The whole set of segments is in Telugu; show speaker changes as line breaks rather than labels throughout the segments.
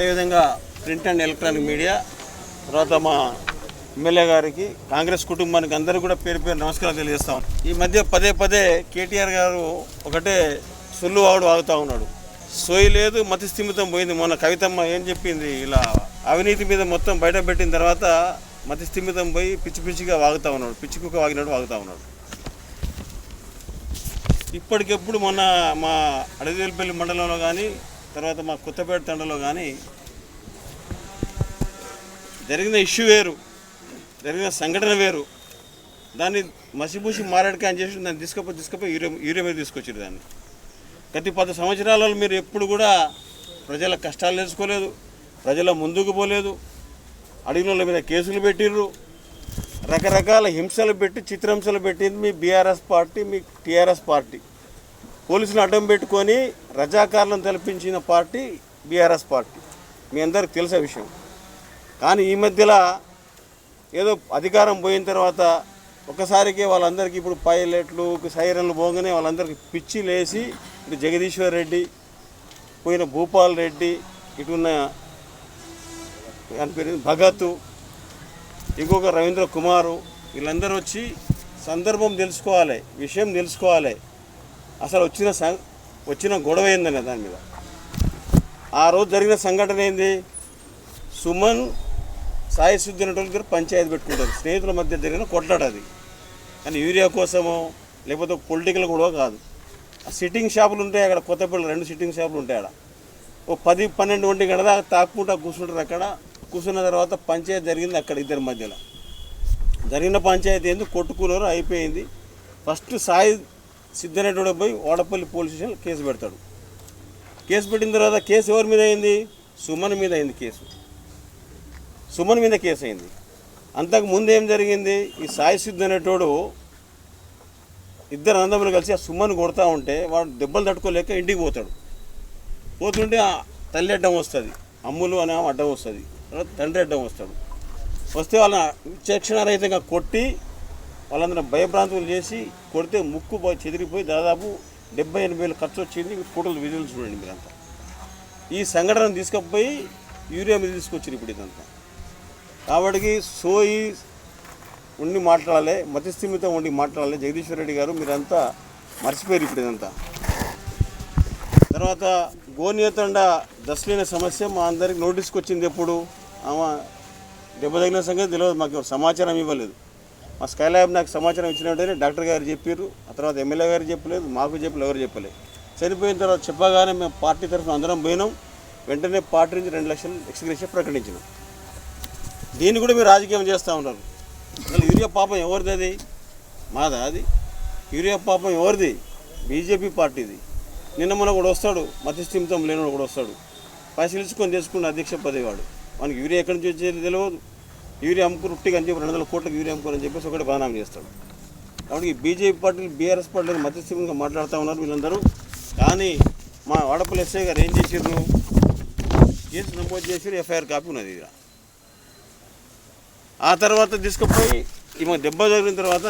అదేవిధంగా ప్రింట్ అండ్ ఎలక్ట్రానిక్ మీడియా తర్వాత మా ఎమ్మెల్యే గారికి కాంగ్రెస్ కుటుంబానికి అందరూ కూడా పేరు పేరు నమస్కారం తెలియజేస్తాం ఈ మధ్య పదే పదే కేటీఆర్ గారు ఒకటే సొల్లు వాడు వాగుతూ ఉన్నాడు. సోయి లేదు మతి స్థిమితం పోయింది. మొన్న కవితమ్మ ఏం చెప్పింది? ఇలా అవినీతి మీద మొత్తం బయట పెట్టిన తర్వాత మతి స్థిమితం పోయి పిచ్చి పిచ్చిగా వాగుతూ ఉన్నాడు. పిచ్చి కుక్క వాగినట్టు వాగుతూ ఉన్నాడు. ఇప్పటికెప్పుడు మొన్న మా అడవిపల్లి మండలంలో కానీ తర్వాత మా కొత్తపేట తండలో కానీ జరిగిన ఇష్యూ వేరు జరిగిన సంఘటన వేరు. దాన్ని మసిపూసి అని చేసి దాన్ని తీసుకపోయి తీసుకపోయి యూరియా యూరియా మీద తీసుకొచ్చారు దాన్ని. ప్రతి పది సంవత్సరాలలో మీరు ఎప్పుడు కూడా ప్రజల కష్టాలు తెలుసుకోలేదు ప్రజల ముందుకు పోలేదు. అడిగిన మీద కేసులు పెట్టిర్రు. రకరకాల హింసలు పెట్టి చిత్రహింసలు పెట్టింది మీ బీఆర్ఎస్ పార్టీ మీ టీఆర్ఎస్ పార్టీ. పోలీసులు అడ్డం పెట్టుకొని రజాకారులను తెలిపించిన పార్టీ బీఆర్ఎస్ పార్టీ. మీ అందరికి తెలిసే విషయం. కానీ ఈ మధ్యలో ఏదో అధికారం పోయిన తర్వాత ఒకసారికి వాళ్ళందరికీ ఇప్పుడు పైలట్లు సైరన్లు పోగానే వాళ్ళందరికీ పిచ్చి లేసి ఇటు జగదీశ్వర్ రెడ్డి పోయిన భూపాల్ రెడ్డి ఇటున్న అని పేరు భగత్ ఇంకొక రవీంద్ర కుమారు వీళ్ళందరూ వచ్చి సందర్భం తెలుసుకోవాలి విషయం తెలుసుకోవాలి. అసలు వచ్చిన సం వచ్చిన గొడవ ఏందనే దాని మీద. ఆ రోజు జరిగిన సంఘటన ఏంది? సుమన్ సాయి సుద్దీన్ దగ్గర పంచాయతీ పెట్టుకుంటారు స్నేహితుల మధ్య జరిగిన కొట్లాట అది. కానీ యూరియా కోసమో లేకపోతే పొలిటికల్ గొడవ కాదు. ఆ సిట్టింగ్ షాపులు ఉంటాయి అక్కడ కొత్తపల్లి రెండు సిట్టింగ్ షాపులు ఉంటాయి అక్కడ ఓ పది పన్నెండు ఒంటి గంట దాకా తాక్కుంటా కూర్చుంటారు అక్కడ. కూర్చున్న తర్వాత పంచాయతీ జరిగింది అక్కడ ఇద్దరి మధ్యలో. జరిగిన పంచాయతీ ఏంది? కొట్టుకున్నారు అయిపోయింది. ఫస్ట్ సాయి సిద్ధనేటోడు పోయి వాడపల్లి పోలీస్ స్టేషన్ కేసు పెడతాడు. కేసు పెట్టిన తర్వాత కేసు ఎవరి మీద అయింది? సుమన్ మీద అయింది కేసు. సుమన్ మీద కేసు అయింది. అంతకు ముందు ఏం జరిగింది? ఈ సాయి సిద్ధు అనేటోడు ఇద్దరు అనందములు కలిసి ఆ సుమన్ కొడతా ఉంటే వాడు దెబ్బలు తట్టుకోలేక ఇంటికి పోతాడు. పోతుంటే ఆ తల్లి అడ్డం వస్తుంది. అమ్ములు అనే అడ్డం వస్తుంది. తర్వాత తండ్రి అడ్డం వస్తాడు. వస్తే వాళ్ళ విచక్షణారహితంగా కొట్టి వాళ్ళందరూ భయభ్రాంతులు చేసి కొడితే ముక్కు చెదిరిపోయి దాదాపు డెబ్బై ఎనభై వేలు ఖర్చు వచ్చింది. ఫోటోలు విజువల్ చూడండి మీరంతా. ఈ సంఘటన తీసుకుపోయి యూరియా మీద తీసుకొచ్చారు ఇప్పుడు ఇదంతా. కాబట్టి సోయి ఉండి మాట్లాడాలి మతిస్థిమితో ఉండి మాట్లాడాలి. జగదీశ్వర్ రెడ్డి గారు మీరంతా మర్చిపోయారు ఇప్పుడు ఇదంతా. తర్వాత గోనియతండ దశలైన సమస్య మా అందరికి నోటీస్కి వచ్చింది ఎప్పుడు? ఆమె దెబ్బ తగిన సంగతి తెలియదు. మాకు సమాచారం ఇవ్వలేదు. మా స్కై ల్యాబ్ నాకు సమాచారం ఇచ్చిన వెంటనే డాక్టర్ గారు చెప్పారు ఆ తర్వాత ఎమ్మెల్యే గారు చెప్పలేదు మాకు చెప్పలేదు ఎవరు చెప్పలేదు. చనిపోయిన తర్వాత చెప్పగానే మేము పార్టీ తరఫున అందరం పోయినాం. వెంటనే పార్టీ నుంచి రెండు లక్షలు ఎక్స్గ్రేషన్ ప్రకటించినాం. దీన్ని కూడా మీరు రాజకీయం చేస్తూ ఉన్నారు. అసలు యూరియా పాపం ఎవరిది అది? మాదా అది? యూరియా పాపం ఎవరిది? బీజేపీ పార్టీది. నిన్న మొన్న కూడా వస్తాడు మధ్యస్థిమితం లేనివాడు కూడా వస్తాడు. పైసలు ఇచ్చుకొని తెచ్చుకున్న అధ్యక్ష పదేవాడు మనకి యూరియా ఎక్కడి నుంచి వచ్చేది తెలియదు యూరియా అమ్ముకుని ఉట్టిగా అని చెప్పి రెండు వందల కోట్లకు యూరియా అమ్ముకోని చెప్పేసి ఒకటి బదనామం చేస్తాడు. కాబట్టి ఈ బీజేపీ పార్టీలు బీఆర్ఎస్ పార్టీలు మతిస్థిమితంగా మాట్లాడుతూ ఉన్నారు వీళ్ళందరూ. కానీ మా వాడపల్లి ఎస్ఐ గారు ఏం చేసిర్రు? కేసు నమోదు చేసి ఎఫ్ఐఆర్ కాపీ ఉన్నది ఇది ఆ తర్వాత తీసుకుపోయి ఈమె దెబ్బ జరిగిన తర్వాత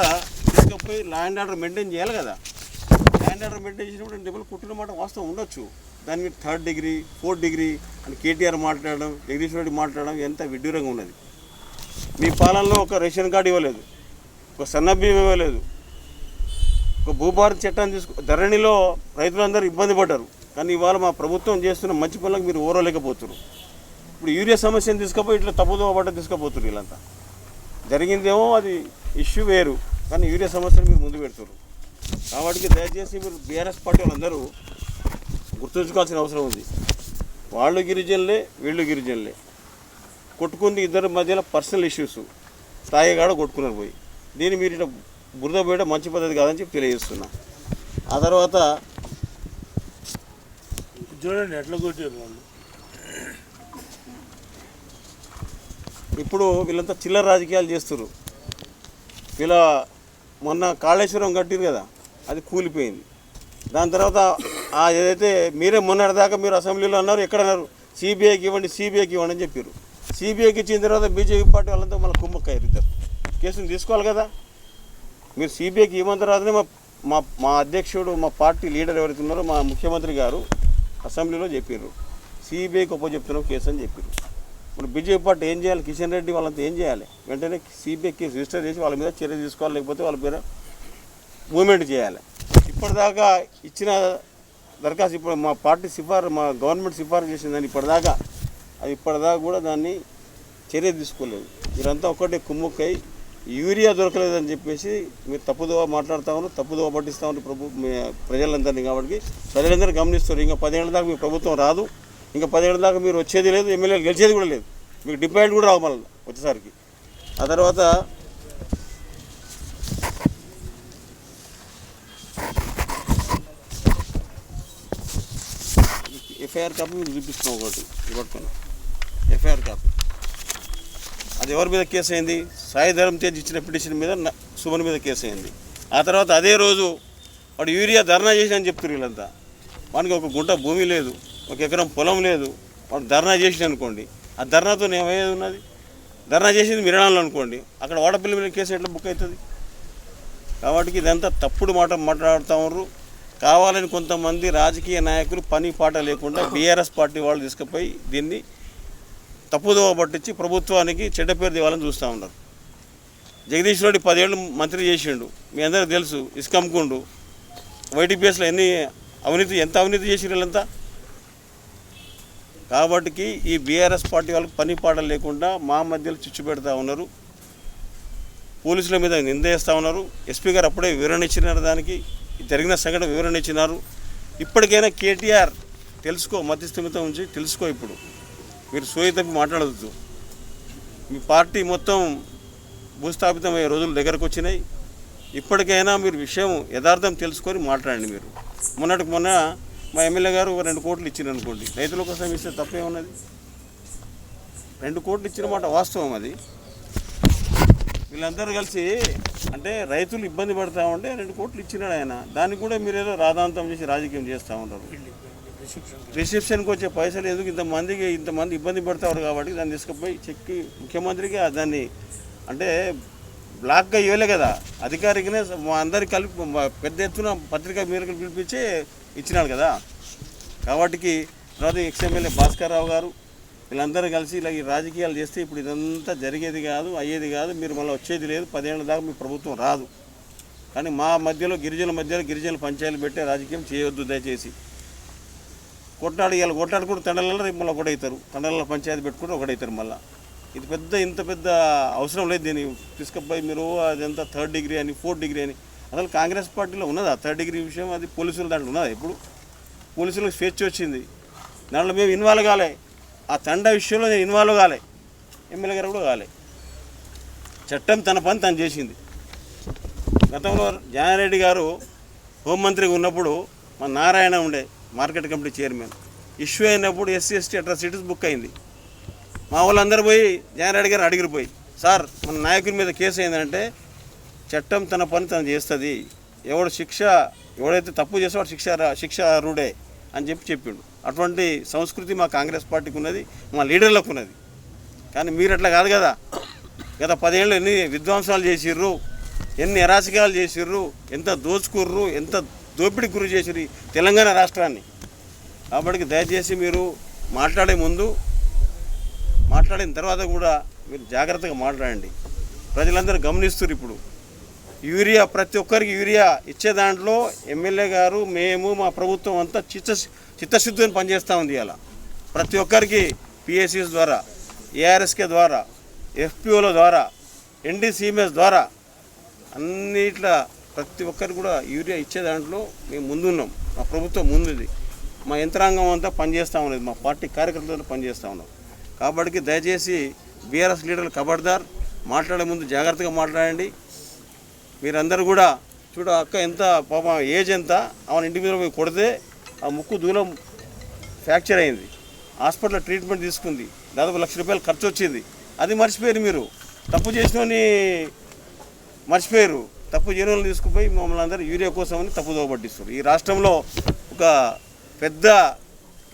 తీసుకుపోయి ల్యాండ్ ఆర్డర్ మెయింటైన్ చేయాలి కదా. ల్యాండ్ ఆర్డర్ మెయింటైన్ చేసినప్పుడు దెబ్బలు కుట్టిన మాట వాస్తవం ఉండొచ్చు. దాని మీద థర్డ్ డిగ్రీ ఫోర్త్ డిగ్రీ అని కేటీఆర్ మాట్లాడడం జగదీశ్వర రెడ్డి మాట్లాడడం ఎంత విడ్డూరంగా ఉన్నది. మీ పాలనలో ఒక రేషన్ కార్డు ఇవ్వలేదు ఒక సన్నబియ్యం ఇవ్వలేదు ఒక భూభారత్ చట్టాన్ని తీసుకు ధరణిలో రైతులందరూ ఇబ్బంది పడ్డారు. కానీ ఇవాళ మా ప్రభుత్వం చేస్తున్న మంచి పనులకు మీరు ఓరలేకపోతున్నారు. ఇప్పుడు యూరియా సమస్యను తీసుకుపోయి ఇట్లా తప్పుదో పడ్డ తీసుకుపోతున్నారు వీళ్ళంతా. జరిగిందేమో అది ఇష్యూ వేరు కానీ యూరియా సమస్యను మీరు ముందు పెడుతున్నారు. కాబట్టి దయచేసి మీరు బీఆర్ఎస్ పార్టీ వాళ్ళందరూ గుర్తుంచుకోవాల్సిన అవసరం ఉంది. వాళ్ళు గిరిజనులే వీళ్ళు గిరిజనులే. కొట్టుకుంది ఇద్దరి మధ్యలో పర్సనల్ ఇష్యూస్ తాయిగాడ కొట్టుకున్నారు పోయి. దీన్ని మీరు ఇట్లా బురద పోయడం మంచి పద్ధతి కాదని చెప్పి తెలియజేస్తున్నా. ఆ తర్వాత
చూడండి ఎట్లా కొట్టారు వాళ్ళు.
ఇప్పుడు వీళ్ళంతా చిల్లర రాజకీయాలు చేస్తున్నారు వీళ్ళ మొన్న కాళేశ్వరం కట్టిరు కదా అది కూలిపోయింది. దాని తర్వాత ఏదైతే మీరే మొన్నటిదాకా మీరు అసెంబ్లీలో అన్నారు ఎక్కడ అన్నారు సిబిఐకి ఇవ్వండి సిబిఐకి ఇవ్వండి అని చెప్పారు సిబిఐకి ఇచ్చిన తర్వాత బీజేపీ పార్టీ వాళ్ళంతా మళ్ళీ కుమ్మక్కయ్యారు ఇద్దరు. కేసును తీసుకోవాలి కదా. మీరు సిబిఐకి ఇవ్వని తర్వాతనే మా మా మా అధ్యక్షుడు మా పార్టీ లీడర్ ఎవరైతే ఉన్నారో మా ముఖ్యమంత్రి గారు అసెంబ్లీలో చెప్పారు సిబిఐకి ఒప్ప చెప్తున్నాం కేసు అని చెప్పారు ఇప్పుడు బీజేపీ పార్టీ ఏం చేయాలి? కిషన్ రెడ్డి వాళ్ళంతా ఏం చేయాలి? వెంటనే సిబిఐ కేసు రిజిస్టర్ చేసి వాళ్ళ మీద చర్య తీసుకోవాలి లేకపోతే వాళ్ళ మీద మూమెంట్ చేయాలి. ఇప్పటిదాకా ఇచ్చిన దరఖాస్తు ఇప్పుడు మా పార్టీ సిఫారు మా గవర్నమెంట్ సిఫారు చేసిందని ఇప్పటిదాకా అది ఇప్పటిదాకా కూడా దాన్ని చర్య తీసుకోలేదు. మీరంతా ఒక్కటే కుమ్ముక్కై యూరియా దొరకలేదని చెప్పేసి మీరు తప్పుదోవ మాట్లాడతామని ఉన్నారు తప్పుదోవ పట్టిస్తా ఉన్నారు ప్రభు ప్రజలందరినీ కాబట్టి. ప్రజలందరూ గమనిస్తారు ఇంకా పదేళ్ళ దాకా మీ ప్రభుత్వం రాదు. ఇంకా పదిహేడు దాకా మీరు వచ్చేది లేదు ఎమ్మెల్యేలు గెలిచేది కూడా లేదు. మీకు డిపాజిట్ కూడా రావు మళ్ళీ వచ్చేసరికి. ఆ తర్వాత ఎఫ్ఐఆర్ కాపీ మీకు చూపిస్తున్నాం ఒకటి. ఇవ్వకుండా ఎఫ్ఐఆర్ కాపీ అది ఎవరి మీద కేసు అయింది? సాయి ధర్మ తేజ్ ఇచ్చిన పిటిషన్ మీద సుమన్ మీద కేసు అయింది. ఆ తర్వాత అదే రోజు వాడు యూరియా ధర్నా చేసి అని చెప్తున్నారు వీళ్ళంతా. వానికి ఒక గుంట భూమి లేదు ఒక ఎకరం పొలం లేదు. వాడు ధర్నా చేసి అనుకోండి. ఆ ధర్నాతో ఏమయ్యేది ఉన్నది? ధర్నా చేసింది మిరణాలు అనుకోండి. అక్కడ వాడపల్లి మీద కేసు ఎట్లా బుక్ అవుతుంది? కాబట్టి ఇదంతా తప్పుడు మాట మాట్లాడుతూ కావాలని కొంతమంది రాజకీయ నాయకులు పని పాట లేకుండా బీఆర్ఎస్ పార్టీ వాళ్ళు తీసుకుపోయి దీన్ని తప్పుదోవ పట్టించి ప్రభుత్వానికి చెడ్డ పేరు తేవాలని చూస్తూ ఉన్నారు. జగదీష్ రెడ్డి పదేళ్ళు మంత్రి చేసిండు. మీ అందరికీ తెలుసు ఇసుకమ్ముకుండు వైటీపీఎస్లో ఎన్ని అవినీతి ఎంత అవినీతి చేసిరు వీళ్ళంతా? కాబట్టి ఈ బీఆర్ఎస్ పార్టీ వాళ్ళకి పని పాట లేకుండా మా మధ్యలో చిచ్చు పెడతా ఉన్నారు. పోలీసుల మీద నిందేస్తూ ఉన్నారు. ఎస్పీ గారు అప్పుడే వివరణ ఇచ్చినారు దానికి. జరిగిన సంఘటన వివరణ ఇచ్చినారు. ఇప్పటికైనా కేటీఆర్ తెలుసుకో మధ్యస్థిమితం ఉంచి తెలుసుకో ఇప్పుడు. మీరు సోయి తప్పి మాట్లాడవద్దు మీ పార్టీ మొత్తం భూస్థాపితమయ్యే రోజులు దగ్గరకు వచ్చినాయి. ఇప్పటికైనా మీరు విషయం యథార్థం తెలుసుకొని మాట్లాడండి మీరు. మొన్నటికి మొన్న మా ఎమ్మెల్యే గారు ఒక రెండు కోట్లు ఇచ్చింది అనుకోండి. రైతుల కోసం ఇస్తే తప్పే ఉన్నది రెండు కోట్లు ఇచ్చిన మాట వాస్తవం అది. వీళ్ళందరూ కలిసి అంటే రైతులు ఇబ్బంది పడతా ఉంటే రెండు కోట్లు ఇచ్చినాడు ఆయన. దానికి కూడా మీరు ఏదో రాధాంతం చేసి రాజకీయం చేస్తూ ఉంటారు. రిసెప్షన్కి వచ్చే పైసలు ఎందుకు? ఇంతమందికి ఇంతమంది ఇబ్బంది పడతారు కాబట్టి దాన్ని తీసుకుపోయి చెక్కి ముఖ్యమంత్రికి దాన్ని అంటే బ్లాక్గా ఇవ్వలే కదా. అధికారికనే మా అందరికి కలిపి మా పెద్ద ఎత్తున పత్రికా మీరకు పిలిపించి ఇచ్చినాడు కదా. కాబట్టి తర్వాత ఎక్స్ఎమ్మెల్యే భాస్కర్ రావు గారు వీళ్ళందరూ కలిసి ఇలా ఈ రాజకీయాలు చేస్తే ఇప్పుడు ఇదంతా జరిగేది కాదు అయ్యేది కాదు మీరు మళ్ళీ వచ్చేది లేదు పదేళ్ళ దాకా మీ ప్రభుత్వం రాదు. కానీ మా మధ్యలో గిరిజనుల మధ్యలో గిరిజనుల పంచాయతీలు పెట్టే రాజకీయం చేయొద్దు దయచేసి. కొట్లాడి ఇలా కొట్లాడుకుంటూ తండలలో రేపు మళ్ళీ ఒకటవుతారు తండలలో పంచాయతీ పెట్టుకుంటే ఒకటవుతారు మళ్ళీ. ఇది పెద్ద ఇంత పెద్ద అవసరం లేదు దీన్ని తీసుకుపోయి మీరు అదంతా థర్డ్ డిగ్రీ అని ఫోర్త్ డిగ్రీ అని. అసలు కాంగ్రెస్ పార్టీలో ఉన్నదా? థర్డ్ డిగ్రీ విషయం అది పోలీసుల దాంట్లో ఉన్నదా ఇప్పుడు పోలీసులకు స్వేచ్ఛ వచ్చింది. దాంట్లో మేము ఇన్వాల్వ్ కాలే. ఆ తండ విషయంలో నేను ఇన్వాల్వ్ కాలే. ఎమ్మెల్యే గారు కూడా కాలే. చట్టం తన పని తను చేసింది. గతంలో జానారెడ్డి గారు హోంమంత్రిగా ఉన్నప్పుడు మా నారాయణ ఉండే. Market committee chairman. ఇష్యూ అయినప్పుడు ఎస్సీ ఎస్టీ అట్రాసిటీస్ బుక్ అయింది. మా వాళ్ళందరూ పోయి జానారెడ్డి గారు అడిగిరిపోయి సార్ మన నాయకుని మీద కేసు అయిందంటే చట్టం తన పని తను చేస్తుంది. ఎవడు శిక్ష ఎవడైతే తప్పు చేస్తే వాడు శిక్ష శిక్ష రూడే అని చెప్పి చెప్పిండు. అటువంటి సంస్కృతి మా కాంగ్రెస్ పార్టీకి ఉన్నది మా లీడర్లకు ఉన్నది. కానీ మీరు అట్లా కాదు కదా. గత పదేళ్ళు ఎన్ని విధ్వంసాలు చేసిర్రు ఎన్ని అరాచకాలు చేసిర్రు ఎంత దోచుకుర్రు ఎంత దోపిడీ గురి చేసిర్రు తెలంగాణ రాష్ట్రాన్ని. కాబట్టి దయచేసి మీరు మాట్లాడే ముందు మాట్లాడిన తర్వాత కూడా మీరు జాగ్రత్తగా మాట్లాడండి. ప్రజలందరూ గమనిస్తున్నారు ఇప్పుడు. యూరియా ప్రతి ఒక్కరికి యూరియా ఇచ్చే దాంట్లో ఎమ్మెల్యే గారు మేము మా ప్రభుత్వం అంతా చిత్త చిత్తశుద్ధిని పనిచేస్తూ ఉంది అలా ప్రతి ఒక్కరికి పిఎస్సిస్ ద్వారా ఏఆర్ఎస్కే ద్వారా ఎఫ్పిఓల ద్వారా ఎన్డీసీఎంఎస్ ద్వారా అన్నిట్లా ప్రతి ఒక్కరికి కూడా యూరియా ఇచ్చే దాంట్లో మేము ముందున్నాం. మా ప్రభుత్వం ముందుది. మా యంత్రాంగం అంతా పనిచేస్తూ ఉన్నది. మా పార్టీ కార్యకర్తలతో పనిచేస్తూ ఉన్నాం. కాబట్టి దయచేసి బీఆర్ఎస్ లీడర్లు కబడ్దార్ మాట్లాడే ముందు జాగ్రత్తగా మాట్లాడండి. మీరందరూ కూడా చూడ అక్క ఎంత పాప ఏజ్ ఎంత? ఆమె ఇంటి మీద పోయి కొడితే ఆ ముక్కు దూరం ఫ్రాక్చర్ అయింది. హాస్పిటల్లో ట్రీట్మెంట్ తీసుకుంది. దాదాపు లక్ష రూపాయలు ఖర్చు వచ్చింది. అది మర్చిపోయారు మీరు. తప్పు చేసినని మర్చిపోయారు. తప్పు చేయని తీసుకుపోయి మమ్మల్ని అందరూ యూరియా కోసమని తప్పుదోవ పట్టిస్తారు ఈ రాష్ట్రంలో ఒక పెద్ద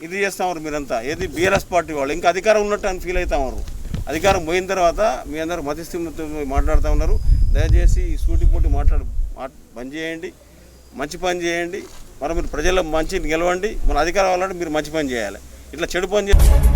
ఇది చేస్తామన్నారు మీరంతా. ఏది బీఆర్ఎస్ పార్టీ వాళ్ళు. ఇంకా అధికారం ఉన్నట్టు అని ఫీల్ అవుతామన్నారు అధికారం పోయిన తర్వాత మీ అందరూ మధ్యస్థిమితో మాట్లాడుతూ ఉన్నారు. దయచేసి ఈ సూటిపోటి మాట్లాడు పని చేయండి. మంచి పని చేయండి. మరి మీరు ప్రజల మంచి గెలవండి. మన అధికారం వాళ్ళంటే మీరు మంచి పని చేయాలి. ఇట్లా చెడు పని చేయాలి